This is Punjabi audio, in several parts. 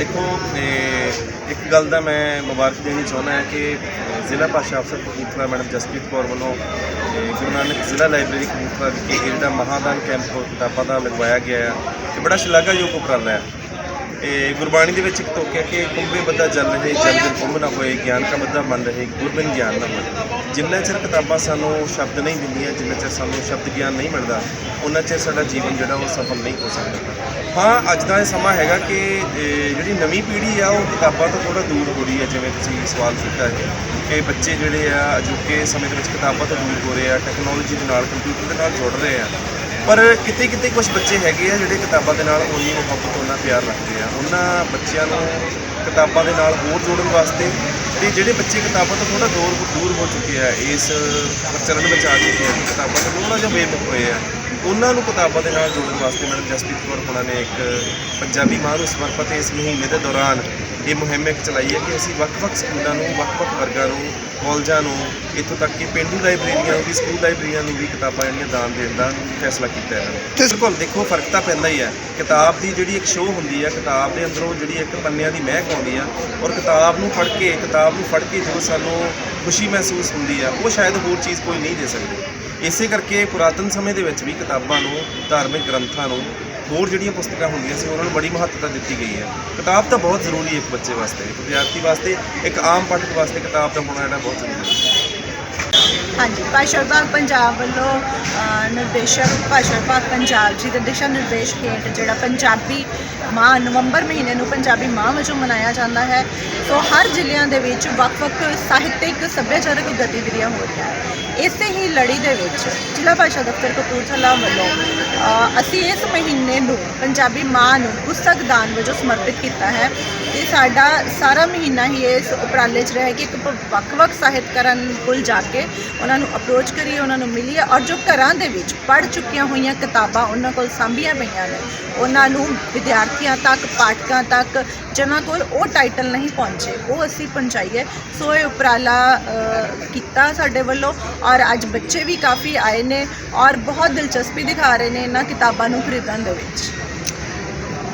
ਦੇਖੋ ਇੱਕ ਗੱਲ ਦਾ ਮੈਂ ਮੁਬਾਰਕ ਦੇਣੀ ਚਾਹੁੰਦਾ ਹਾਂ ਕਿ ਜ਼ਿਲ੍ਹਾ ਭਾਸ਼ਾ ਅਫਸਰ ਕਪੂਰਥਲਾ ਮੈਡਮ ਜਸਪ੍ਰੀਤ ਕੌਰ ਵੱਲੋਂ ਇਹ ਗੁਰੂ ਨਾਨਕ ਜ਼ਿਲ੍ਹਾ ਲਾਇਬ੍ਰੇਰੀ ਕਪੂਰਥਲਾ ਵਿਖੇ ਇਹ ਜਿਹੜਾ ਮਹਾਦਾਨ ਕੈਂਪ ਕਿਤਾਬਾਂ ਦਾ ਲਗਵਾਇਆ ਗਿਆ ਹੈ ਇਹ ਬੜਾ ਸ਼ਲਾਘਾਯੋਗ ਉਪਰਾਲਾ ਹੈ। ਇਹ ਗੁਰਬਾਣੀ ਦੇ ਵਿੱਚ ਇੱਕ ਤੋਕਿਆ ਕਿ ਕੁੰਭੇ ਬੱਧਾ ਜਲ ਰਹੇ, ਜਲ ਜਲ ਕੁੰਭ ਨਾ ਹੋਏ, ਗਿਆਨ ਕਾ ਬੱਧਾ ਮਨ ਰਹੇ ਗੁਰਬਿਨ ਗਿਆਨ ਨਾ ਹੋਏ। ਜਿੰਨਾ ਚਿਰ ਕਿਤਾਬਾਂ ਸਾਨੂੰ ਸ਼ਬਦ ਨਹੀਂ ਦਿੰਦੀਆਂ, ਜਿੰਨਾ ਚਿਰ ਸਾਨੂੰ ਸ਼ਬਦ ਗਿਆਨ ਨਹੀਂ ਮਿਲਦਾ, ਉਹਨਾਂ ਚਿਰ ਸਾਡਾ ਜੀਵਨ ਜਿਹੜਾ ਉਹ ਸਫਲ ਨਹੀਂ ਹੋ ਸਕਦਾ। ਹਾਂ, ਅੱਜ ਦਾ ਇਹ ਸਮਾਂ ਹੈਗਾ ਕਿ ਜਿਹੜੀ ਨਵੀਂ ਪੀੜ੍ਹੀ ਆ, ਉਹ ਕਿਤਾਬਾਂ ਤੋਂ ਥੋੜਾ ਦੂਰ ਹੋ ਰਹੀ ਹੈ, ਜਿਵੇਂ ਤੁਸੀਂ ਸਵਾਲ ਕੀਤਾ ਹੈ ਕਿ ਬੱਚੇ ਜਿਹੜੇ ਆ, ਅਜੋਕੇ ਸਮੇਂ ਦੇ ਵਿੱਚ ਕਿਤਾਬਾਂ ਤੋਂ ਦੂਰ ਹੋ ਰਹੇ ਆ, ਟੈਕਨੋਲੋਜੀ ਦੇ ਨਾਲ, ਕੰਪਿਊਟਰ ਦੇ ਨਾਲ ਜੁੜ ਰਹੇ ਆ। ਪਰ ਕਿਤੇ ਕਿਤੇ ਕੁਝ ਬੱਚੇ ਹੈਗੇ ਆ ਜਿਹੜੇ ਕਿਤਾਬਾਂ ਦੇ ਨਾਲ ਉਨੀ ਮੁਹੱਬਤ ਉਹਨਾਂ ਪਿਆਰ ਰੱਖਦੇ ਆ। ਉਹਨਾਂ ਬੱਚਿਆਂ ਨੂੰ ਕਿਤਾਬਾਂ ਦੇ ਨਾਲ ਹੋਰ ਜੋੜਨ ਵਾਸਤੇ ਤੇ ਜਿਹੜੇ ਬੱਚੇ ਕਿਤਾਬਾਂ ਤੋਂ ਥੋੜਾ ਦੂਰ ਦੂਰ ਹੋ ਚੁੱਕੇ ਆ, ਇਸ ਪ੍ਰਚਲਨ ਵਿੱਚ ਆ ਚੁੱਕੇ ਆ, ਕਿਤਾਬਾਂ ਤੋਂ ਥੋੜਾ ਜਿਹਾ ਬੇਮੁਖ ਹੋਏ ਆ। ਉਹਨਾਂ ਨੂੰ ਕਿਤਾਬਾਂ ਦੇ ਨਾਲ ਜੋੜਨ ਵਾਸਤੇ ਮੈਡਮ ਜਸਪ੍ਰੀਤ ਕੌਰ ਹੋਣਾ ਨੇ ਇੱਕ ਪੰਜਾਬੀ ਮਾਂ ਨੂੰ ਸਮਰਪਿਤ ਇਸ ਮਹੀਨੇ ਦੇ ਦੌਰਾਨ ਇਹ ਮੁਹਿੰਮ ਇੱਕ ਚਲਾਈ ਹੈ ਕਿ ਅਸੀਂ ਵੱਖ-ਵੱਖ ਸਕੂਲਾਂ ਨੂੰ ਵੱਖ-ਵੱਖ ਵਰਗਾਂ ਨੂੰ ਕਾਲਜਾਂ ਨੂੰ ਇੱਥੋਂ ਤੱਕ ਕਿ ਪਿੰਡੂ ਲਾਇਬ੍ਰੇਰੀਆਂ ਨੂੰ ਵੀ ਸਕੂਲ ਲਾਇਬ੍ਰੇਰੀਆਂ ਨੂੰ ਵੀ ਕਿਤਾਬਾਂ ਜਿਹੜੀਆਂ ਦਾਨ ਦੇਣ ਦਾ ਫੈਸਲਾ ਕੀਤਾ ਹੈ ਤੇ ਬਿਲਕੁਲ ਦੇਖੋ ਫ਼ਰਕ ਤਾਂ ਪੈਂਦਾ ਹੀ ਹੈ। ਕਿਤਾਬ ਦੀ ਜਿਹੜੀ ਇੱਕ ਸ਼ੋਅ ਹੁੰਦੀ ਹੈ ਕਿਤਾਬ ਦੇ ਅੰਦਰੋਂ ਜਿਹੜੀ ਇੱਕ ਪੰਨਿਆਂ ਦੀ ਮਹਿਕ ਆਉਂਦੀ ਆ ਔਰ ਕਿਤਾਬ ਨੂੰ ਪੜ੍ਹ ਕੇ ਕਿਤਾਬ ਨੂੰ ਫੜ ਕੇ ਜਦੋਂ ਸਾਨੂੰ ਖੁਸ਼ੀ ਮਹਿਸੂਸ ਹੁੰਦੀ ਆ ਉਹ ਸ਼ਾਇਦ ਹੋਰ ਚੀਜ਼ ਕੋਈ ਨਹੀਂ ਦੇ ਸਕਦੀ। ਇਸੇ ਕਰਕੇ ਪੁਰਾਤਨ ਸਮੇਂ ਦੇ ਵਿੱਚ ਵੀ ਕਿਤਾਬਾਂ ਨੂੰ, ਧਾਰਮਿਕ ਗ੍ਰੰਥਾਂ ਨੂੰ ਹੋਰ ਜਿਹੜੀਆਂ ਪੁਸਤਕਾਂ ਹੁੰਦੀਆਂ ਸੀ, ਉਹਨਾਂ ਨੂੰ ਬੜੀ ਮਹੱਤਤਾ ਦਿੱਤੀ ਗਈ ਹੈ। ਕਿਤਾਬ ਤਾਂ ਬਹੁਤ ਜ਼ਰੂਰੀ ਹੈ ਇੱਕ ਬੱਚੇ ਵਾਸਤੇ, ਇੱਕ ਵਿਦਿਆਰਥੀ ਵਾਸਤੇ, ਇੱਕ ਆਮ ਪਾਠਕ ਵਾਸਤੇ ਕਿਤਾਬ ਦਾ ਹੋਣਾ ਜਿਹੜਾ ਬਹੁਤ ਜ਼ਰੂਰੀ ਹੈ। ਹਾਂਜੀ ਭਾਸ਼ਾ ਵਿਭਾਗ ਪੰਜਾਬ ਵੱਲੋਂ ਨਿਰਦੇਸ਼ਕ ਭਾਸ਼ਾ ਵਿਭਾਗ ਪੰਜਾਬ ਜੀ ਦੇ ਦਿਸ਼ਾ ਨਿਰਦੇਸ਼ ਹੇਠ ਜਿਹੜਾ ਪੰਜਾਬੀ ਮਾਹ ਨਵੰਬਰ ਮਹੀਨੇ ਨੂੰ ਪੰਜਾਬੀ ਮਾਹ ਵਜੋਂ ਮਨਾਇਆ ਜਾਂਦਾ ਹੈ। ਸੋ ਹਰ ਜ਼ਿਲ੍ਹਿਆਂ ਦੇ ਵਿੱਚ ਵੱਖ-ਵੱਖ ਸਾਹਿਤਿਕ, ਸੱਭਿਆਚਾਰਕ ਗਤੀਵਿਧੀਆਂ ਹੋ ਰਹੀਆਂ ਹੈ ਇਸੇ ਹੀ ਲੜੀ ਦੇ ਵਿੱਚ ਜ਼ਿਲ੍ਹਾ ਭਾਸ਼ਾ ਦਫ਼ਤਰ ਕਪੂਰਥਲਾ ਵੱਲੋਂ ਅਸੀਂ ਇਸ ਮਹੀਨੇ ਨੂੰ ਪੰਜਾਬੀ ਮਾਂ ਨੂੰ ਪੁਸਤਕ ਦਾਨ ਵਜੋਂ ਸਮਰਪਿਤ ਕੀਤਾ ਹੈ। ਤੇ ਸਾਡਾ ਸਾਰਾ ਮਹੀਨਾ ਹੀ ਇਸ ਉਪਰਾਲੇ 'ਚ ਰਿਹਾ ਕਿ ਇੱਕ ਵੱਖ-ਵੱਖ ਸਾਹਿਤਕਾਰਾਂ ਕੋਲ ਜਾ ਕੇ ਉਹਨਾਂ ਨੂੰ ਅਪਰੋਚ ਕਰੀਏ, ਉਹਨਾਂ ਨੂੰ ਮਿਲੀਏ ਔਰ ਜੋ ਘਰਾਂ ਦੇ ਵਿੱਚ ਪੜ੍ਹ ਚੁੱਕੀਆਂ ਹੋਈਆਂ ਕਿਤਾਬਾਂ ਉਹਨਾਂ ਕੋਲ ਸਾਂਭੀਆਂ ਪਈਆਂ ਨੇ, ਉਹਨਾਂ ਨੂੰ ਵਿਦਿਆਰਥੀਆਂ ਤੱਕ, ਪਾਠਕਾਂ ਤੱਕ ਜਿਨ੍ਹਾਂ ਕੋਲ ਉਹ ਟਾਈਟਲ ਨਹੀਂ ਪਹੁੰਚੇ, ਉਹ ਅਸੀਂ ਪਹੁੰਚਾਈਏ। ਸੋ ਇਹ ਉਪਰਾਲਾ ਕੀਤਾ ਸਾਡੇ ਵੱਲੋਂ ਔਰ ਅੱਜ ਬੱਚੇ ਵੀ ਕਾਫੀ ਆਏ ਨੇ ਔਰ ਬਹੁਤ ਦਿਲਚਸਪੀ ਦਿਖਾ ਰਹੇ ਨੇ ਇਹਨਾਂ ਕਿਤਾਬਾਂ ਨੂੰ ਖਰੀਦਣ ਦੇ ਵਿੱਚ।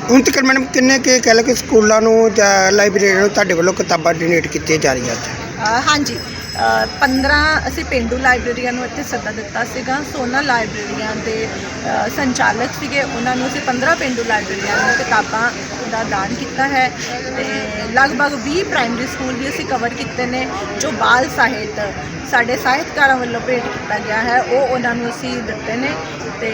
ਹੁਣ ਤੱਕ ਮੈਡਮ ਕਿੰਨੇ ਕੇ ਕਹਿ ਲਓ ਕਿ ਸਕੂਲਾਂ ਨੂੰ ਜਾਂ ਲਾਇਬ੍ਰੇਰੀਆਂ ਨੂੰ ਤੁਹਾਡੇ ਵੱਲੋਂ ਕਿਤਾਬਾਂ ਡੋਨੇਟ ਕੀਤੀਆਂ ਜਾ ਰਹੀਆਂ ਅੱਜ ਅ, ਹਾਂਜੀ ਅ, 15 ਅਸੀਂ ਪਿੰਡੂ ਲਾਇਬ੍ਰੇਰੀਆਂ ਨੂੰ ਇੱਥੇ ਸੱਦਾ ਦਿੱਤਾ ਸੀਗਾ ਸੋ ਲਾਇਬ੍ਰੇਰੀਆਂ ਦੇ ਅ, ਸੰਚਾਲਕ ਸੀਗੇ ਉਹਨਾਂ ਨੂੰ ਅਸੀਂ 15 ਪਿੰਡੂ ਲਾਇਬ੍ਰੇਰੀਆਂ ਨੂੰ ਕਿਤਾਬਾਂ ਦਾ ਦਾਨ ਕੀਤਾ ਹੈ ਤੇ ਲਗਭਗ 20 ਪ੍ਰਾਇਮਰੀ ਸਕੂਲ ਵੀ ਅਸੀਂ ਕਵਰ ਕੀਤੇ ਨੇ ਜੋ ਬਾਲ ਸਾਹਿਤ ਸਾਡੇ ਸਾਹਿਤਕਾਰਾਂ ਵੱਲੋਂ ਭੇਟ ਕੀਤਾ ਗਿਆ ਹੈ ਉਹ ਉਹਨਾਂ ਨੂੰ ਅਸੀਂ ਦਿੱਤੇ ਨੇ ਤੇ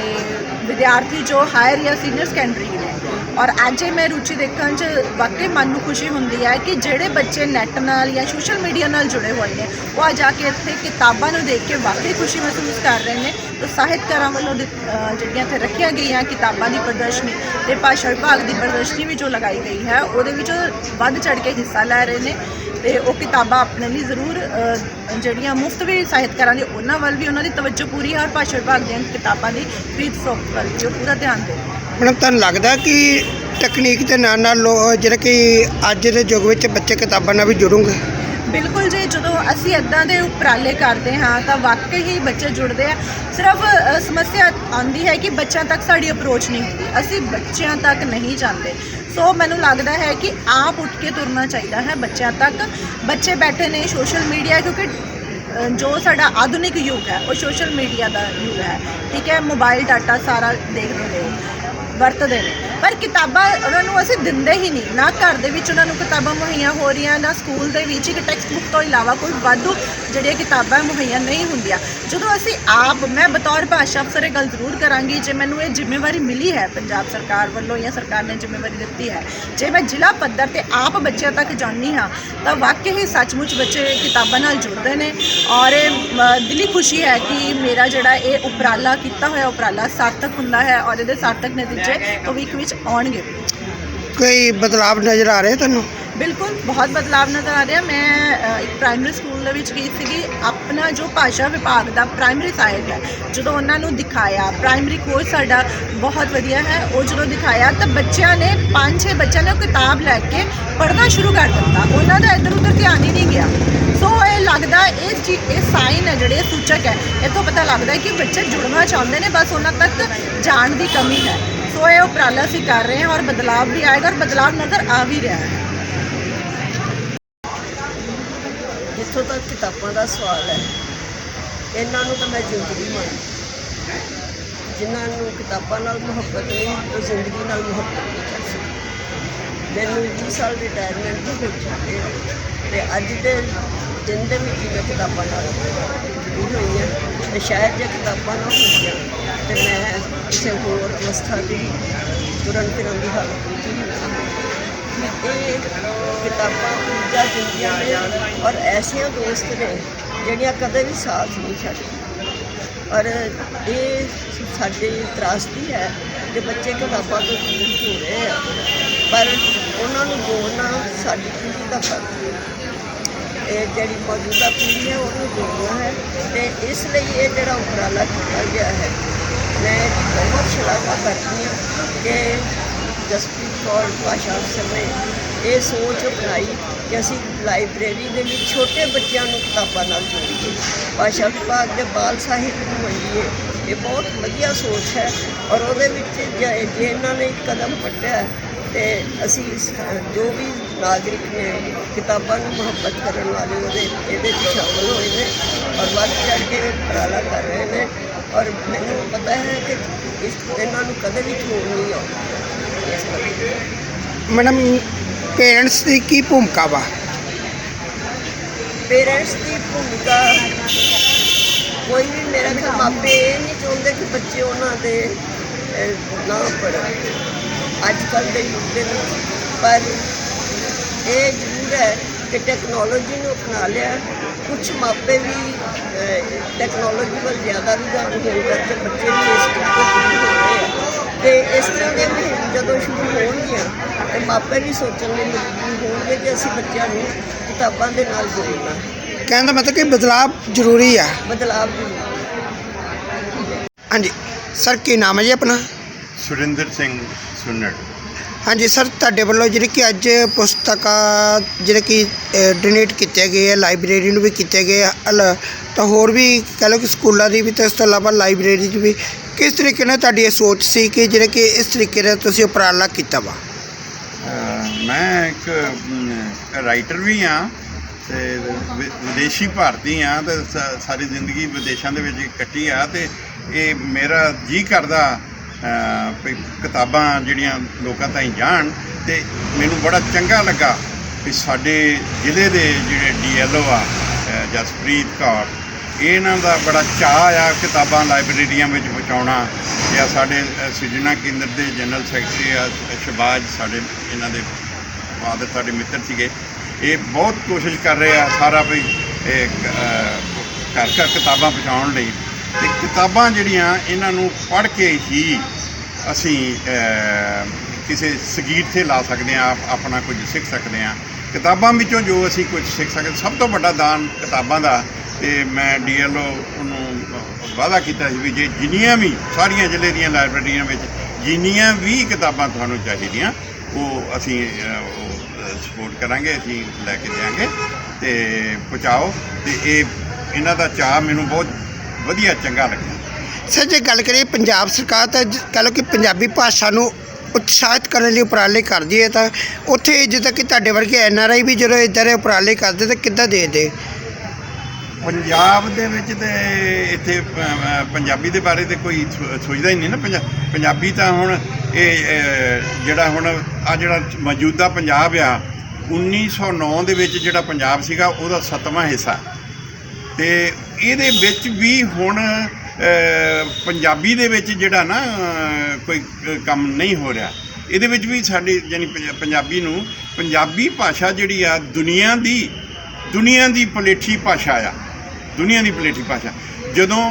ਵਿਦਿਆਰਥੀ ਜੋ ਹਾਇਰ ਜਾਂ ਸੀਨੀਅਰ ਸੈਕੰਡਰੀ ਨੇ ਔਰ ਅੱਜ ਇਹ ਮੈਂ ਰੁਚੀ ਦੇਖਣ 'ਚ ਵਾਕਈ ਮਨ ਨੂੰ ਖੁਸ਼ੀ ਹੁੰਦੀ ਹੈ ਕਿ ਜਿਹੜੇ ਬੱਚੇ ਨੈੱਟ ਨਾਲ ਜਾਂ ਸੋਸ਼ਲ ਮੀਡੀਆ ਨਾਲ ਜੁੜੇ ਹੋਏ ਨੇ, ਉਹ ਆ ਜਾ ਕੇ ਇੱਥੇ ਕਿਤਾਬਾਂ ਨੂੰ ਦੇਖ ਕੇ ਵਾਕਈ ਖੁਸ਼ੀ ਮਹਿਸੂਸ ਕਰ ਰਹੇ ਨੇ। ਤਾਂ ਸਾਹਿਤਕਾਰਾਂ ਵੱਲੋਂ ਜਿਹੜੀਆਂ ਇੱਥੇ ਰੱਖੀਆਂ ਗਈਆਂ ਕਿਤਾਬਾਂ ਦੀ ਪ੍ਰਦਰਸ਼ਨੀ ਤੇ ਭਾਸ਼ਾ ਵਿਭਾਗ ਦੀ ਪ੍ਰਦਰਸ਼ਨੀ ਵੀ ਜੋ ਲਗਾਈ ਗਈ ਹੈ, ਉਹਦੇ ਵਿੱਚ ਵੱਧ ਚੜ ਕੇ ਹਿੱਸਾ ਲੈ ਰਹੇ ਨੇ ਤੇ ਉਹ ਕਿਤਾਬਾਂ ਆਪਣੇ ਲਈ ਜ਼ਰੂਰ ਜਿਹੜੀਆਂ ਮੁਫਤ ਵੀ ਸਾਹਿਤਕਾਰਾਂ ਦੀ, ਉਹਨਾਂ ਵੱਲ ਵੀ ਉਹਨਾਂ ਦੀ ਤਵੱਜੋ ਪੂਰੀ ਹੈ ਔਰ ਭਾਸ਼ਾ ਵਿਭਾਗ ਦੀਆਂ ਕਿਤਾਬਾਂ ਦੀ ਖਰੀਦ ਫਰੋਖਤ ਵੱਲ ਵੀ ਉਹ ਪੂਰਾ ਧਿਆਨ ਦੇ ਰਹੇ ਮੈਡਮ ਤੁਹਾਨੂੰ ਲੱਗਦਾ ਕਿ ਤਕਨੀਕ ਦੇ ਨਾਲ ਨਾਲ ਲੋ- ਜਿਹੜਾ ਕਿ ਅੱਜ ਦੇ ਯੁੱਗ ਵਿੱਚ ਬੱਚੇ ਕਿਤਾਬਾਂ ਨਾਲ ਵੀ ਜੁੜੂਗੇ? ਬਿਲਕੁਲ ਜੀ ਜਦੋਂ ਅਸੀਂ ਇਦਾਂ ਦੇ ਉਪਰਾਲੇ ਕਰਦੇ ਹਾਂ ਤਾਂ ਵਾਕਈ ਹੀ ਬੱਚੇ ਜੁੜਦੇ ਆ। ਸਿਰਫ ਅ, ਸਮੱਸਿਆ ਆਉਂਦੀ ਹੈ ਕਿ ਬੱਚਿਆਂ ਤੱਕ ਸਾਡੀ ਅਪਰੋਚ ਨਹੀਂ ਹੁੰਦੀ। ਅਸੀਂ ਬੱਚਿਆਂ ਤੱਕ ਨਹੀਂ ਜਾਂਦੇ। ਸੋ ਮੈਨੂੰ ਲੱਗਦਾ ਹੈ ਕਿ ਆਪ ਉੱਠ ਕੇ ਤੁਰਨਾ ਚਾਹੀਦਾ ਹੈ ਬੱਚਿਆਂ ਤੱਕ। ਬੱਚੇ ਬੈਠੇ ਨੇ ਸੋਸ਼ਲ ਮੀਡੀਆ ਕਿਉਂਕਿ ਅ, ਜੋ ਸਾਡਾ ਆਧੁਨਿਕ ਯੁੱਗ ਹੈ ਉਹ ਸੋਸ਼ਲ ਮੀਡੀਆ ਦਾ ਯੁੱਗ ਹੈ। ਠੀਕ ਹੈ ਮੋਬਾਈਲ ਡਾਟਾ ਸਾਰਾ ਦੇਖਦੇ ਨੇ। ਵਰਤਦੇ ਨੇ। ਪਰ ਕਿਤਾਬਾਂ ਉਹਨਾਂ ਨੂੰ ਅਸੀਂ ਦਿੰਦੇ ਹੀ ਨਹੀਂ। ਨਾ ਘਰ ਦੇ ਵਿੱਚ ਉਹਨਾਂ ਨੂੰ ਕਿਤਾਬਾਂ ਮੁਹੱਈਆ ਹੋ ਰਹੀਆਂ ਨਾ ਸਕੂਲ ਦੇ ਵਿੱਚ ਇੱਕ ਟੈਕਸਟ ਬੁੱਕ ਤੋਂ ਇਲਾਵਾ ਕੋਈ ਵਾਧੂ ਜਿਹੜੀਆਂ ਕਿਤਾਬਾਂ ਮੁਹੱਈਆ ਨਹੀਂ ਹੁੰਦੀਆਂ। ਜਦੋਂ ਅਸੀਂ ਆਪ ਮੈਂ ਬਤੌਰ ਭਾਸ਼ਾ ਅਫਸਰ ਇਹ ਗੱਲ ਜ਼ਰੂਰ ਕਰਾਂਗੀ ਜੇ ਮੈਨੂੰ ਇਹ ਜ਼ਿੰਮੇਵਾਰੀ ਮਿਲੀ ਹੈ ਪੰਜਾਬ ਸਰਕਾਰ ਵੱਲੋਂ ਜਾਂ ਸਰਕਾਰ ਨੇ ਜ਼ਿੰਮੇਵਾਰੀ ਦਿੱਤੀ ਹੈ ਜੇ ਮੈਂ ਜ਼ਿਲ੍ਹਾ ਪੱਧਰ ਤੇ ਆਪ ਬੱਚਿਆਂ ਤੱਕ ਜਾਂਦੀ ਹਾਂ ਤਾਂ ਵਾਕਈ ਹੀ ਸੱਚਮੁੱਚ ਬੱਚੇ ਕਿਤਾਬਾਂ ਨਾਲ ਜੁੜਦੇ ਨੇ ਔਰ ਇਹ ਮ, ਦਿਲੀ ਖੁਸ਼ੀ ਹੈ ਕਿ ਮੇਰਾ ਜਿਹੜਾ ਇਹ ਉਪਰਾਲਾ ਕੀਤਾ ਹੋਇਆ ਉਪਰਾਲਾ ਸਾਰਥਕ ਹੁੰਦਾ ਹੈ ਔਰ ਇਹਦੇ ਸਾਰਥਕ ਨਤੀਜੇ ਭਵਿੱਖ ਵਿੱਚ ਆਉਣਗੇ। ਕੋਈ ਬਦਲਾਅ ਨਜ਼ਰ ਆ ਰਿਹਾ ਤੁਹਾਨੂੰ? ਬਿਲਕੁਲ ਬਹੁਤ ਬਦਲਾਵ ਨਜ਼ਰ ਆ ਰਿਹਾ। ਮੈਂ ਅ, ਇੱਕ ਪ੍ਰਾਇਮਰੀ ਸਕੂਲ ਦੇ ਵਿੱਚ ਗਈ ਸੀਗੀ। ਆਪਣਾ ਜੋ ਭਾਸ਼ਾ ਵਿਭਾਗ ਦਾ ਪ੍ਰਾਇਮਰੀ ਸਾਹਿਤ ਹੈ ਜਦੋਂ ਉਹਨਾਂ ਨੂੰ ਦਿਖਾਇਆ ਪ੍ਰਾਇਮਰੀ ਕੋਰਸ ਸਾਡਾ ਬਹੁਤ ਵਧੀਆ ਹੈ। ਉਹ ਜਦੋਂ ਦਿਖਾਇਆ ਤਾਂ ਬੱਚਿਆਂ ਨੇ ਪੰਜ ਛੇ ਬੱਚਿਆਂ ਨੇ ਉਹ ਕਿਤਾਬ ਲੈ ਕੇ ਪੜ੍ਹਨਾ ਸ਼ੁਰੂ ਕਰ ਦਿੱਤਾ। ਉਹਨਾਂ ਦਾ ਇੱਧਰ ਉੱਧਰ ਧਿਆਨ ਹੀ ਨਹੀਂ ਗਿਆ। ਸੋ ਇਹ ਲੱਗਦਾ ਇਹ ਚੀ ਇਹ ਸਾਈਨ ਹੈ ਜਿਹੜੇ ਇਹ ਸੂਚਕ ਹੈ। ਇਹ ਤੋਂ ਪਤਾ ਲੱਗਦਾ ਹੈ ਕਿ ਬੱਚੇ ਜੁੜਨਾ ਚਾਹੁੰਦੇ ਨੇ ਬਸ ਉਹਨਾਂ ਤੱਕ ਜਾਣ ਦੀ ਕਮੀ ਹੈ। ਸੋ ਇਹ ਉਪਰਾਲਾ ਅਸੀਂ ਕਰ ਰਹੇ ਹਾਂ ਔਰ ਬਦਲਾਵ ਵੀ ਆਏਗਾ ਔਰ ਬਦਲਾਵ ਨਜ਼ਰ ਆ ਵੀ ਰਿਹਾ ਹੈ। ਜਿੱਥੋਂ ਤੱਕ ਕਿਤਾਬਾਂ ਦਾ ਸਵਾਲ ਹੈ। ਇਹਨਾਂ ਨੂੰ ਤਾਂ ਮੈਂ ਜ਼ਿੰਦਗੀ ਮੰਨਦੀ ਜਿਨ੍ਹਾਂ ਨੂੰ ਕਿਤਾਬਾਂ ਨਾਲ ਮੁਹੱਬਤ ਨਹੀਂ, ਉਹ ਜ਼ਿੰਦਗੀ ਨਾਲ ਮੁਹੱਬਤ ਨਹੀਂ ਕਰ ਸਕਦੇ। ਮੈਨੂੰ 20 ਸਾਲ ਰਿਟਾਇਰਮੈਂਟ ਤੋਂ ਹੋ ਚੁੱਕੇ ਤੇ ਅੱਜ ਦੇ ਦਿਨ ਦੇ ਵਿੱਚ ਮੈਂ ਕਿਤਾਬਾਂ ਨਾਲ ਜੁੜੀ ਹੋਈ ਹਾਂ। ਤੇ ਸ਼ਾਇਦ ਜੇ ਕਿਤਾਬਾਂ ਨਾ ਹੁੰਦੀਆਂ ਤੇ ਮੈਂ ਕਿਸੇ ਹੋਰ ਅਵਸਥਾ ਦੀ ਤੁਰਨ ਫਿਰਨ ਦੀ ਹਾਲਤ ਵਿੱਚ ਹੀ। ਇਹ ਕਿਤਾਬਾਂ ਊਰਜਾ ਦਿੰਦੀਆਂ ਨੇ ਔਰ ਐਸੀਆਂ ਦੋਸਤ ਨੇ ਜਿਹੜੀਆਂ ਕਦੇ ਵੀ ਸਾਥ ਨਹੀਂ ਛੱਡਦੀਆਂ। ਔਰ ਇਹ ਸਾਡੇ ਤਰਾਸਦੀ ਹੈ ਕਿ ਬੱਚੇ ਕਿਤਾਬਾਂ ਤੋਂ ਦੂਰ ਹੋ ਰਹੇ ਆ। ਪਰ ਉਹਨਾਂ ਨੂੰ ਜੋੜਨਾ ਸਾਡੀ ਪੀੜ੍ਹੀ ਦਾ ਫਰਜ਼ ਹੈ। ਇਹ ਜਿਹੜੀ ਮੌਜੂਦਾ ਪੀੜ੍ਹੀ ਹੈ, ਉਹਨੂੰ ਜੋੜਨਾ ਹੈ ਤੇ ਇਸ ਲਈ ਇਹ ਜਿਹੜਾ ਉਪਰਾਲਾ ਕੀਤਾ ਗਿਆ ਹੈ ਮੈਂ ਇਹਦੀ ਬਹੁਤ ਸ਼ਲਾਘਾ ਕਰਦੀ ਹਾਂ ਕਿ ਜਸਪ੍ਰੀਤ ਕੌਰ ਭਾਸ਼ਾ ਸਮੇਂ ਇਹ ਸੋਚ ਅਪਣਾਈ ਕਿ ਅਸੀਂ ਲਾਇਬ੍ਰੇਰੀ ਦੇ ਵਿੱਚ ਛੋਟੇ ਬੱਚਿਆਂ ਨੂੰ ਕਿਤਾਬਾਂ ਨਾਲ ਜੋੜੀਏ। ਭਾਸ਼ਾ ਵਿਭਾਗ ਦੇ ਬਾਲ ਸਾਹਿਤ ਨੂੰ ਵੰਡੀਏ ਇਹ ਬਹੁਤ ਵਧੀਆ ਸੋਚ ਹੈ ਔਰ ਉਹਦੇ ਵਿੱਚ ਜੇ ਜੇ ਇਹਨਾਂ ਨੇ ਕਦਮ ਪੱਟਿਆ ਹੈ ਤੇ ਅਸੀਂ ਜੋ ਵੀ ਨਾਗਰਿਕ ਨੇ ਕਿਤਾਬਾਂ ਨੂੰ ਮੁਹੱਬਤ ਕਰਨ ਵਾਲੇ ਉਹਦੇ, ਇਹਦੇ ਵਿੱਚ ਸ਼ਾਮਲ ਹੋਏ ਨੇ ਔਰ ਵੱਧ ਚੜ ਕੇ ਉਪਰਾਲਾ ਕਰ ਰਹੇ ਨੇ। ਔਰ ਮੈਨੂੰ ਪਤਾ ਹੈ ਕਿ ਇਸ ਇਹਨਾਂ ਨੂੰ ਕਦੇ ਵੀ ਛੋੜ ਨਹੀਂ ਆਉਂਦਾ। ਮੈਡਮ ਪੇਰੈਂਟਸ ਦੀ ਕੀ ਭੂਮਿਕਾ ਵਾ? ਪੇਰੈਂਟਸ ਦੀ ਭੂਮਿਕਾ ਕੋਈ ਵੀ ਮੇਰਾ ਖਿਆਲ ਮਾਪੇ ਇਹ ਨਹੀਂ ਚਾਹੁੰਦੇ ਕਿ ਬੱਚੇ ਉਹਨਾਂ ਦੇ ਨਾ ਪੜ੍ਹਨ। ਅੱਜ ਕੱਲ੍ਹ ਦੇ ਯੁੱਗ ਦੇ ਵਿੱਚ। ਪਰ ਇਹ ਜ਼ਰੂਰ ਹੈ ਕਿ ਟੈਕਨੋਲੋਜੀ ਨੂੰ ਅਪਣਾ ਲਿਆ। ਕੁਝ ਮਾਪੇ ਵੀ ਟੈਕਨੋਲੋਜੀ ਵੱਲ ਜ਼ਿਆਦਾ ਰੁਝਾਨ ਹੋਣ ਕਰਕੇ ਬੱਚੇ ਵੀ ਇਸ ਚੀਜ਼ ਤੋਂ ਹੋ ਰਹੇ ਆ। ਤੇ ਇਸ ਤਰ੍ਹਾਂ ਦੇ ਮੁਹਿੰਮ ਜਦੋਂ ਸ਼ੁਰੂ ਹੋਣਗੀਆਂ ਤੇ ਮਾਪੇ ਵੀ ਸੋਚਣ ਲਈ ਮਜਬੂਰ ਹੋਣਗੇ ਕਿ ਅਸੀਂ ਬੱਚਿਆਂ ਨੂੰ ਕਿਤਾਬਾਂ ਦੇ ਨਾਲ ਜੋੜਨਾ। ਹੈ। ਕਹਿਣ ਦਾ ਮਤਲਬ ਕਿ ਬਦਲਾਅ ਜ਼ਰੂਰੀ ਆ। ਬਦਲਾਵ ਜ਼ਰੂਰ ਹਾਂਜੀ। ਸਰ ਕੀ ਨਾਮ ਹੈ ਜੀ ਆਪਣਾ? ਸੁਰਿੰਦਰ ਸਿੰਘ ਸੁਨੜ ਹਾਂਜੀ, ਸਰ, ਤੁਹਾਡੇ ਵੱਲੋਂ ਜਿਹੜੀ ਕਿ ਅੱਜ ਪੁਸਤਕਾਂ, ਜਿਹੜੇ ਕਿ ਡੋਨੇਟ ਕੀਤੇ ਗਏ ਆ ਲਾਇਬ੍ਰੇਰੀ ਨੂੰ ਵੀ ਕੀਤੇ ਗਏ ਤਾਂ ਹੋਰ ਵੀ ਕਹਿ ਲਓ ਕਿ ਸਕੂਲਾਂ ਦੀ ਵੀ ਤੇ ਇਸ ਤੋਂ ਇਲਾਵਾ ਲਾਇਬ੍ਰੇਰੀ 'ਚ ਵੀ ਕਿਸ ਤਰੀਕੇ ਨਾਲ ਤੁਹਾਡੀ ਇਹ ਸੋਚ ਸੀ ਕਿ ਜਿਹੜੇ ਕਿ ਇਸ ਤਰੀਕੇ ਦਾ ਤੁਸੀਂ ਉਪਰਾਲਾ ਕੀਤਾ ਵਾ? ਮੈਂ ਇੱਕ ਰਾਈਟਰ ਵੀ ਹਾਂ ਤੇ ਵਿ- ਵਿਦੇਸ਼ੀ ਭਾਰਤੀ ਹਾਂ ਤੇ ਸਾਰੀ ਜ਼ਿੰਦਗੀ ਵਿਦੇਸ਼ਾਂ ਦੇ ਵਿੱਚ ਕੱਟੀ ਆ ਤੇ ਇਹ ਮੇਰਾ ਜੀ ਕਰਦਾ ਵੀ ਕਿਤਾਬਾਂ ਜਿਹੜੀਆਂ ਲੋਕਾਂ ਤਾਈਂ ਜਾਣ ਤੇ ਮੈਨੂੰ ਬੜਾ ਚੰਗਾ ਲੱਗਾ ਵੀ ਸਾਡੇ ਜ਼ਿਲ੍ਹੇ ਦੇ ਜਿਹੜੇ ਡੀਐਲਓ ਆ ਜਸਪ੍ਰੀਤ ਕੌਰ ਇਹਨਾਂ ਦਾ ਬੜਾ ਚਾਅ ਆ ਕਿਤਾਬਾਂ ਲਾਇਬ੍ਰੇਰੀਆਂ ਵਿੱਚ ਪਹੁੰਚਾਉਣਾ ਜਾਂ ਸਾਡੇ ਅ, ਸਿਰਜਣਾ ਕੇਂਦਰ ਦੇ ਜਨਰਲ ਸੈਕਟਰੀ ਆ ਸ਼ਬਾਜ ਸਾਡੇ ਇਹਨਾਂ ਦੇ ਫਾਦਰ ਸਾਡੇ ਮਿੱਤਰ ਸੀਗੇ। ਇਹ ਬਹੁਤ ਕੋਸ਼ਿਸ਼ ਕਰ ਰਹੇ ਆ ਸਾਰਾ ਵੀ ਘਰ ਘਰ ਕਿਤਾਬਾਂ ਪਹੁੰਚਾਉਣ ਲਈ। ਤੇ ਕਿਤਾਬਾਂ ਜਿਹੜੀਆਂ ਇਹਨਾਂ ਨੂੰ ਪੜ੍ਹ ਕੇ ਹੀ ਅਸੀਂ ਕਿਸੇ ਸਗੀਰ ਤੇ ਲਾ ਸਕਦੇ ਆ ਆਪਣਾ ਕੁਝ ਸਿੱਖ ਸਕਦੇ ਆ ਕਿਤਾਬਾਂ ਵਿੱਚੋਂ ਜੋ ਅਸੀਂ ਕੁਝ ਸਿੱਖ ਸਕਦੇ ਸਭ ਤੋਂ ਵੱਡਾ ਦਾਨ ਕਿਤਾਬਾਂ ਦਾ, ਤੇ ਮੈਂ ਡੀਐਲਓ ਨੂੰ ਵਾਅਦਾ ਕੀਤਾ ਸੀ ਵੀ ਜੇ ਜਿੰਨੀਆਂ ਵੀ ਸਾਰੀਆਂ ਜ਼ਿਲ੍ਹੇ ਦੀਆਂ ਲਾਇਬ੍ਰੇਰੀਆਂ ਵਿੱਚ ਜਿੰਨੀਆਂ ਵੀ ਕਿਤਾਬਾਂ ਤੁਹਾਨੂੰ ਚਾਹੀਦੀਆਂ, ਉਹ ਅਸੀਂ ਸਪੋਰਟ ਕਰਾਂਗੇ, ਅਸੀਂ ਲੈ ਕੇ ਦਿਆਂਗੇ ਤੇ ਪਹੁੰਚਾਓ। ਤੇ ਇਹ, ਇਹਨਾਂ ਦਾ ਚਾਹ ਮੈਨੂੰ ਬਹੁਤ ਵਧੀਆ ਚੰਗਾ ਲੱਗਿਆ। ਸਰ ਜੇ ਗੱਲ ਕਰੀਏ ਪੰਜਾਬ ਸਰਕਾਰ ਤਾਂ ਜ- ਕਹਿ ਲਓ ਕਿ ਪੰਜਾਬੀ ਭਾਸ਼ਾ ਨੂੰ ਉਤਸ਼ਾਹਿਤ ਕਰਨ ਲਈ ਉਪਰਾਲੇ ਕਰਦੀ ਹੈ ਤਾਂ ਉੱਥੇ ਜਿੱਦਾਂ ਕਿ ਤੁਹਾਡੇ ਵਰਗੇ ਐਨ ਆਰ ਆਈ ਵੀ ਜਦੋਂ ਦੇ ਉਪਰਾਲੇ ਕਰਦੇ ਤਾਂ ਕਿੱਦਾਂ ਦੇਖਦੇ? ਪੰਜਾਬ ਦੇ ਵਿੱਚ ਤੇ ਇੱਥੇ ਪ- ਪੰਜਾਬੀ ਦੇ ਬਾਰੇ ਤੇ ਕੋਈ ਸੋ- ਸੋਚਦਾ ਹੀ ਨਹੀਂ ਨਾ ਪੰਜਾ- ਪੰਜਾਬੀ ਤਾਂ ਹੁਣ ਇਹ ਜਿਹੜਾ ਹੁਣ ਆ ਜਿਹੜਾ ਮੌਜੂਦਾ ਪੰਜਾਬ ਆ 1909 ਦੇ ਵਿੱਚ ਜਿਹੜਾ ਪੰਜਾਬ ਸੀਗਾ ਉਹਦਾ ਸੱਤਵਾਂ ਹਿੱਸਾ। ਤੇ ਇਹਦੇ ਵਿੱਚ ਵੀ ਹੁਣ ਪੰਜਾਬੀ ਦੇ ਵਿੱਚ ਜਿਹੜਾ ਨਾ ਕੋਈ ਕੰਮ ਨਹੀਂ ਹੋ ਰਿਹਾ। ਇਹਦੇ ਵਿੱਚ ਵੀ ਸਾਡੀ ਯਾਨੀ ਪੰਜਾਬੀ ਨੂੰ, ਪੰਜਾਬੀ ਭਾਸ਼ਾ ਜਿਹੜੀ ਆ, ਦੁਨੀਆ ਦੀ ਦੁਨੀਆ ਦੀ ਪਲੇਠੀ ਭਾਸ਼ਾ ਆ। ਦੁਨੀਆ ਦੀ ਪਲੇਠੀ ਭਾਸ਼ਾ। ਜਦੋਂ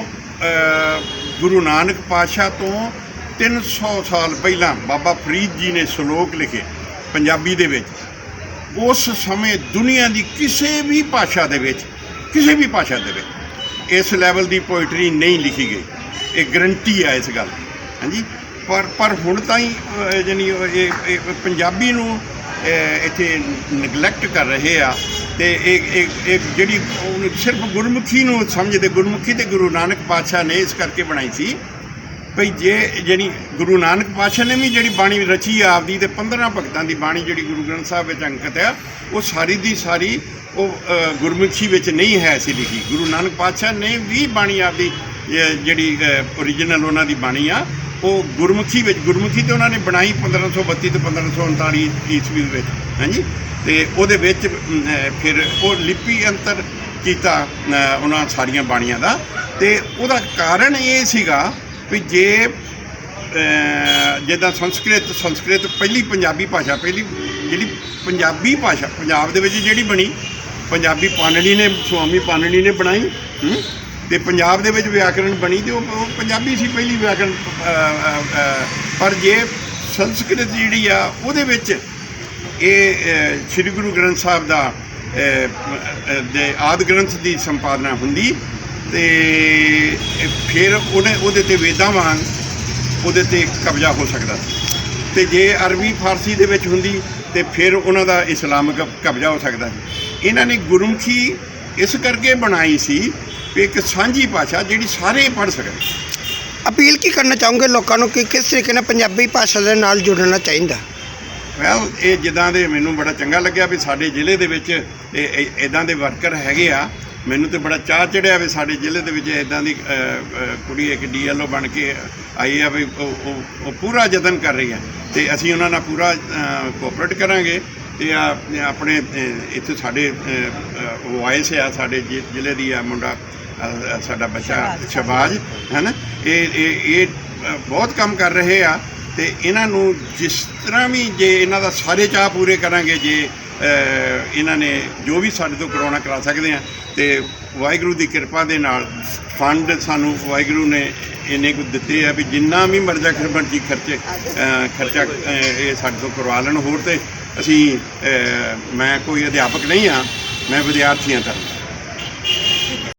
ਗੁਰੂ ਨਾਨਕ ਪਾਤਸ਼ਾਹ ਤੋਂ 300 ਸਾਲ ਪਹਿਲਾਂ ਬਾਬਾ ਫਰੀਦ ਜੀ ਨੇ ਸ਼ਲੋਕ ਲਿਖੇ ਪੰਜਾਬੀ ਦੇ ਵਿੱਚ, ਉਸ ਸਮੇਂ ਦੁਨੀਆ ਦੀ ਕਿਸੇ ਵੀ ਭਾਸ਼ਾ ਦੇ ਵਿੱਚ ਕਿਸੇ ਵੀ ਭਾਸ਼ਾ ਦੇ ਵਿੱਚ। ਇਸ ਲੈਵਲ ਦੀ ਪੋਇਟਰੀ ਨਹੀਂ ਲਿਖੀ ਗਈ। ਇਹ ਗਰੰਟੀ ਆ ਇਸ ਗੱਲ ਹਾਂਜੀ? ਪਰ ਪਰ ਹੁਣ ਤਾਂ ਹੀ ਅਹ, ਜਾਣੀ ਇਹ ਪੰਜਾਬੀ ਨੂੰ ਇੱਥੇ ਨੈਗਲੈਕਟ ਕਰ ਰਹੇ ਆ ਤੇ ਇਹ ਇਹ ਜਿਹੜੀ ਉਹਨੂੰ ਸਿਰਫ ਗੁਰਮੁਖੀ ਨੂੰ ਸਮਝਦੇ ਗੁਰਮੁਖੀ ਤੇ ਗੁਰੂ ਨਾਨਕ ਪਾਤਸ਼ਾਹ ਨੇ ਇਸ ਕਰਕੇ ਬਣਾਈ ਸੀ ਭਈ ਜੇ ਜਿਹੜੀ ਗੁਰੂ ਨਾਨਕ ਪਾਤਸ਼ਾਹ ਨੇ ਵੀ ਜਿਹੜੀ ਬਾਣੀ ਰਚੀ ਆ ਆਪਦੀ ਤੇ 15 ਭਗਤਾਂ ਦੀ ਬਾਣੀ ਜਿਹੜੀ ਗੁਰੂ ਗ੍ਰੰਥ ਸਾਹਿਬ ਵਿੱਚ ਅੰਕਿਤ ਆ ਉਹ ਸਾਰੀ ਦੀ ਸਾਰੀ ਉਹ ਗੁਰਮੁਖੀ ਵਿੱਚ ਨਹੀਂ ਹੈ ਸੀ ਲਿਖੀ। ਗੁਰੂ ਨਾਨਕ ਪਾਤਸ਼ਾਹ ਨੇ ਵੀ ਬਾਣੀ ਆਪਦੀ ਜਿਹੜੀ ਓਰੀਜਨਲ ਉਹਨਾਂ ਦੀ ਬਾਣੀ ਆ, ਉਹ ਗੁਰਮੁਖੀ ਵਿੱਚ, ਗੁਰਮੁਖੀ ਤੇ ਉਹਨਾਂ ਨੇ ਬਣਾਈ 1532 ਤੇ 1539 ਈਸਵੀ ਵਿੱਚ, ਹਾਂਜੀ? ਤੇ ਉਹਦੇ ਵਿੱਚ ਫਿਰ ਉਹ ਲਿਪੀ ਅੰਤਰ ਕੀਤਾ ਉਹਨਾਂ ਸਾਰੀਆਂ ਬਾਣੀਆਂ ਦਾ। ਤੇ ਉਹਦਾ ਕਾਰਨ ਇਹ ਸੀਗਾ ਵੀ ਜੇ ਜਿੱਦਾਂ ਸੰਸਕ੍ਰਿਤ ਸੰਸਕ੍ਰਿਤ ਪਹਿਲੀ ਪੰਜਾਬੀ ਭਾਸ਼ਾ, ਪਹਿਲੀ ਜਿਹੜੀ ਪੰਜਾਬੀ ਭਾਸ਼ਾ, ਪੰਜਾਬ ਦੇ ਵਿੱਚ ਜਿਹੜੀ ਬਣੀ ਪੰਜਾਬੀ ਪਾਣਨੀ ਨੇ ਸੁਆਮੀ ਪਾਣਨੀ ਨੇ ਬਣਾਈ ਹੂੰ, ਤੇ ਪੰਜਾਬ ਦੇ ਵਿੱਚ ਵਿਆਕਰਣ ਬਣੀ ਤੇ ਉਹ ਪੰਜਾਬੀ ਸੀ ਪਹਿਲੀ ਵਿਆਕਰਣ ਪਰ ਜੇ ਸੰਸਕ੍ਰਿਤ ਜਿਹੜੀ ਆ ਉਹਦੇ ਵਿੱਚ ਇਹ ਸ੍ਰੀ ਗੁਰੂ ਗ੍ਰੰਥ ਸਾਹਿਬ ਦਾ ਅਹ, ਦੇ ਆਦ ਗ੍ਰੰਥ ਦੀ ਸੰਪਾਦਨਾ ਹੁੰਦੀ ਤੇ ਫਿਰ ਉਹਨੇ ਉਹਦੇ ਤੇ ਵੇਦਾਂ ਵਾਂਗ ਉਹਦੇ ਤੇ ਕਬਜ਼ਾ ਹੋ ਸਕਦਾ। ਸੀ ਤੇ ਜੇ ਅਰਬੀ ਫਾਰਸੀ ਦੇ ਵਿੱਚ ਹੁੰਦੀ ਤੇ ਫਿਰ ਉਹਨਾਂ ਦਾ ਇਸਲਾਮਿਕ ਕਬਜ਼ਾ ਹੋ ਸਕਦਾ। ਇਹਨਾਂ ਨੇ ਗੁਰਮੁਖੀ ਇਸ ਕਰਕੇ ਬਣਾਈ ਸੀ ਵੀ ਇੱਕ ਸਾਂਝੀ ਭਾਸ਼ਾ ਜਿਹੜੀ ਸਾਰੇ ਪੜ੍ਹ ਸਕਣ। ਅਪੀਲ ਕੀ ਕਰਨਾ ਚਾਹੋਗੇ ਲੋਕਾਂ ਨੂੰ ਕਿ ਕਿਸ ਤਰੀਕੇ ਨਾਲ ਪੰਜਾਬੀ ਭਾਸ਼ਾ ਦੇ ਨਾਲ ਜੁੜਨਾ ਚਾਹੀਦਾ? ਵੈਲ ਇਹ ਜਿੱਦਾਂ ਦੇ ਮੈਨੂੰ ਬੜਾ ਚੰਗਾ ਲੱਗਿਆ ਵੀ ਸਾਡੇ ਜ਼ਿਲ੍ਹੇ ਦੇ ਵਿੱਚ ਇਹ ਇਦਾਂ ਦੇ ਵਰਕਰ ਹੈਗੇ ਆ। ਮੈਨੂੰ ਤੇ ਬੜਾ ਚਾਹ ਚੜਿਆ ਵੀ ਸਾਡੇ ਜ਼ਿਲ੍ਹੇ ਦੇ ਵਿੱਚ ਇਦਾਂ ਦੀ ਕੁੜੀ ਇੱਕ ਡੀਐਲਓ ਬਣ ਕੇ ਆਈ ਆ ਵੀ ਉਹ ਪੂਰਾ ਯਤਨ ਕਰ ਰਹੀ ਹੈ ਤੇ ਅਸੀਂ ਉਹਨਾਂ ਨਾਲ ਪੂਰਾ ਕੋਆਪਰੇਟ ਕਰਾਂਗੇ। ਤੇ ਆ ਆਪਣੇ ਇੱਥੇ ਸਾਡੇ ਵਾਇਸ ਆ ਸਾਡੇ ਜ਼ਿ- ਜ਼ਿਲ੍ਹੇ ਦੀ ਆ ਮੁੰਡਾ ਸਾਡਾ ਬੱਚਾ ਸ਼ਬਾਜ ਹੈ ਨਾ ਇਹ ਇਹ ਬਹੁਤ ਕੰਮ ਕਰ ਰਹੇ ਆ ਤੇ ਇਹਨਾਂ ਨੂੰ ਜਿਸ ਤਰ੍ਹਾਂ ਵੀ ਜੇ ਇਹਨਾਂ ਦਾ ਸਾਰੇ ਚਾਹ ਪੂਰੇ ਕਰਾਂਗੇ ਜੇ ਇਹਨਾਂ ਨੇ ਜੋ ਵੀ ਸਾਡੇ ਤੋਂ ਕਰਾਉਣਾ ਕਰਾ ਸਕਦੇ ਆ ਤੇ ਵਾਹਿਗੁਰੂ ਦੀ ਕਿਰਪਾ ਦੇ ਨਾਲ ਫੰਡ ਸਾਨੂੰ ਵਾਹਿਗੁਰੂ ਨੇ ਇੰਨੇ ਕੁ ਦਿੱਤੇ ਆ ਵੀ ਜਿੰਨਾ ਵੀ ਮਰਜ਼ਾ ਖਰਬਣ ਦੀ ਖਰਚੇ ਖਰਚਾ ਇਹ ਸਾਡੇ ਤੋਂ ਕਰਵਾ ਲੈਣ ਹੋਰ ਤੇ ਅਸੀਂ ਮੈਂ ਕੋਈ ਅਧਿਆਪਕ ਨਹੀਂ ਆ ਮੈਂ ਵਿਦਿਆਰਥੀਆਂ ਦਾ